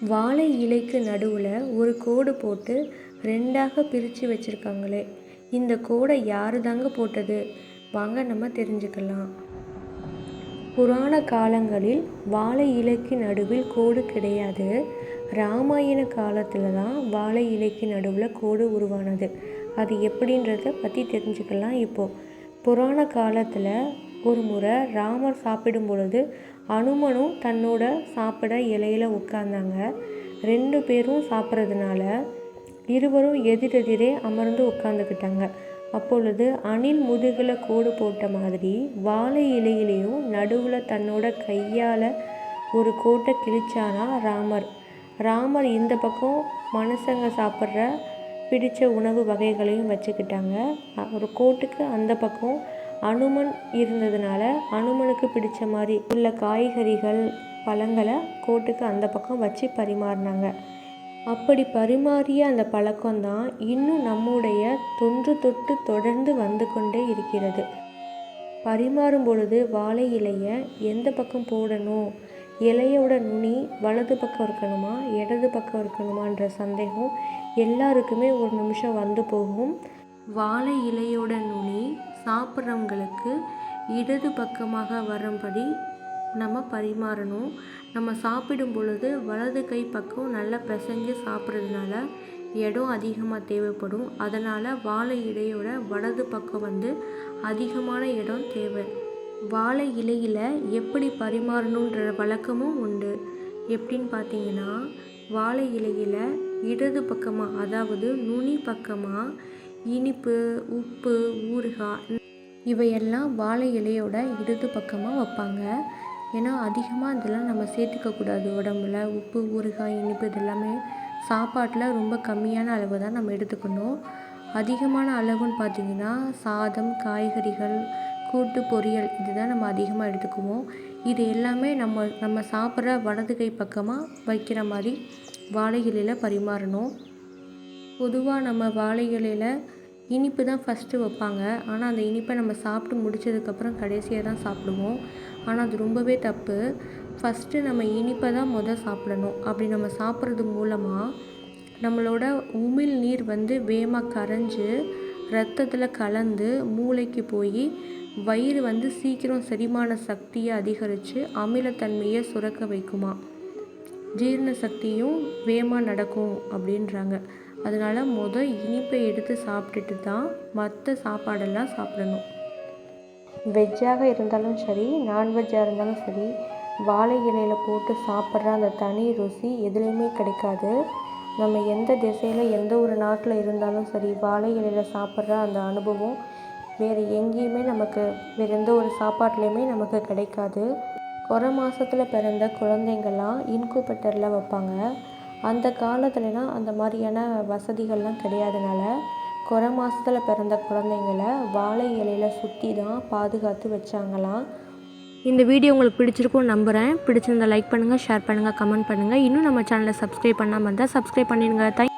வாழை இலைக்கு நடுவில் ஒரு கோடு போட்டு ரெண்டாக பிரித்து வச்சுருக்காங்களே. இந்த கோடை யாரு தாங்க போட்டது? வாங்க நம்ம தெரிஞ்சுக்கலாம். புராண காலங்களில் வாழை இலைக்கு நடுவில் கோடு கிடையாது. ராமாயண காலத்தில் தான் வாழை இலைக்கு நடுவில் கோடு உருவானது. அது எப்படின்றத பற்றி தெரிஞ்சுக்கலாம் இப்போது புராண காலத்தில் ஒரு முறை ராமர் சாப்பிடும் பொழுது அனுமனும் தன்னோட சாப்பிட இலையில் உட்கார்ந்தாங்க. ரெண்டு பேரும் சாப்பிட்றதுனால இருவரும் எதிரெதிரே அமர்ந்து உட்காந்துக்கிட்டாங்க அப்பொழுது அணில் முதுகில் கோடு போட்ட மாதிரி வாழை இலையிலையும் நடுவில் தன்னோட கையால் ஒரு கோட்டை கிழிச்சானா ராமர். ராமர் இந்த பக்கம் மனுஷங்க சாப்பிட்ற பிடித்த உணவு வகைகளையும் வச்சுக்கிட்டாங்க. ஒரு கோட்டுக்கு அந்த பக்கம் அனுமன் இருந்ததுனால அனுமனுக்கு பிடிச்ச மாதிரி உள்ள காய்கறிகள் பழங்களை கோட்டுக்கு அந்த பக்கம் வச்சு பரிமாறினாங்க. அப்படி பரிமாறிய அந்த பழக்கம்தான் இன்னும் நம்முடைய தொன்று தொட்டு தொடர்ந்து வந்து கொண்டே இருக்கிறது. பரிமாறும் பொழுது வாழை இலையை எந்த பக்கம் போடணும்? இலையோட நுனி வலது பக்கம் இருக்கணுமா? இடது பக்கம் இருக்கணுமான்ற சந்தேகம் எல்லாருக்குமே ஒரு நிமிஷம் வந்து போகும். வாழை இலையோட நுனி சாப்பிட்றவங்களுக்கு இடது பக்கமாக வரும்படி நம்ம பரிமாறணும். நம்ம சாப்பிடும் பொழுது வலது கை பக்கம் நல்லா பிசைஞ்சு சாப்பிட்றதுனால இடம் அதிகமாக தேவைப்படும். அதனால் வாழை இலையோட வலது பக்கம் வந்து அதிகமான இடம் தேவை. வாழை இலையில் எப்படி பரிமாறணுன்ற வழக்கமும் உண்டு. எப்படின்னு பார்த்தீங்கன்னா வாழை இலையில் இடது பக்கமாக அதாவது நுனி பக்கமாக இனிப்பு உப்பு ஊறுகாய் இவையெல்லாம் வாழை இலையோட இடது பக்கமாக வைப்பாங்க. ஏன்னா அதிகமாக இதெல்லாம் நம்ம சேர்த்துக்கக்கூடாது உடம்புல உப்பு ஊறுகாய் இனிப்பு இது எல்லாமே சாப்பாட்டில் ரொம்ப கம்மியான அளவு தான் நம்ம எடுத்துக்கணும். அதிகமான அளவுன்னு பார்த்திங்கன்னா சாதம் காய்கறிகள் கூட்டு பொரியல் இதுதான் நம்ம அதிகமாக எடுத்துக்குவோம். இது எல்லாமே நம்ம நம்ம சாப்பிட்ற வலது கை பக்கமாக வைக்கிற மாதிரி வாழை இலையில் பரிமாறணும். பொதுவாக நம்ம வாழை இலையில் இனிப்பு தான் ஃபஸ்ட்டு வைப்பாங்க. ஆனால் அந்த இனிப்பை நம்ம சாப்பிட்டு முடித்ததுக்கப்புறம் கடைசியாக தான் சாப்பிடுவோம். ஆனால் அது ரொம்பவே தப்பு. ஃபஸ்ட்டு நம்ம இனிப்பை தான் மொதல் சாப்பிடணும். அப்படி நம்ம சாப்பிட்றது மூலமாக நம்மளோட உமிழ் நீர் வந்து வேகமாக கரைஞ்சு ரத்தத்தில் கலந்து மூளைக்கு போய் வயிறு வந்து சீக்கிரம் செரிமான சக்தியை அதிகரித்து அமிலத்தன்மையை சுரக்க வைக்குமா? ஜீரண சக்தியும் வேகமாக நடக்கும் அப்படின்றாங்க. அதனால் மொதல் இனிப்பை எடுத்து சாப்பிட்டுட்டு தான் மற்ற சாப்பாடெல்லாம் சாப்பிடணும். வெஜ்ஜாக இருந்தாலும் சரி நான்வெஜ்ஜாக இருந்தாலும் சரி வாழை இலையில் போட்டு சாப்பிட்ற அந்த தனி ருசி எதுலேயுமே கிடைக்காது. நம்ம எந்த திசையில் எந்த ஒரு நாட்டில் இருந்தாலும் சரி வாழை இலையில் சாப்பிட்ற அந்த அனுபவம் வேறு எங்கேயுமே நமக்கு வேறு எந்த ஒரு சாப்பாட்லேயுமே நமக்கு கிடைக்காது. குறை மாதத்தில் பிறந்த குழந்தைங்கள்லாம் இன்குபேட்டரில் வைப்பாங்க. அந்த காலத்துலலாம் அந்த மாதிரியான வசதிகள்லாம் கிடையாதனால குறை மாதத்துல பிறந்த குழந்தைங்கள வாழை இலையில சுற்றி தான் பாதுகாத்து வச்சாங்களாம். இந்த வீடியோ உங்களுக்கு பிடிச்சிருக்கும்னு நம்புகிறேன் பிடிச்சிருந்தா லைக் பண்ணுங்கள் ஷேர் பண்ணுங்கள் கமெண்ட் பண்ணுங்கள் இன்னும் நம்ம சேனலை சப்ஸ்கிரைப் பண்ணாமல் இருந்தால் சப்ஸ்கிரைப் பண்ணிடுங்க. தேங்க்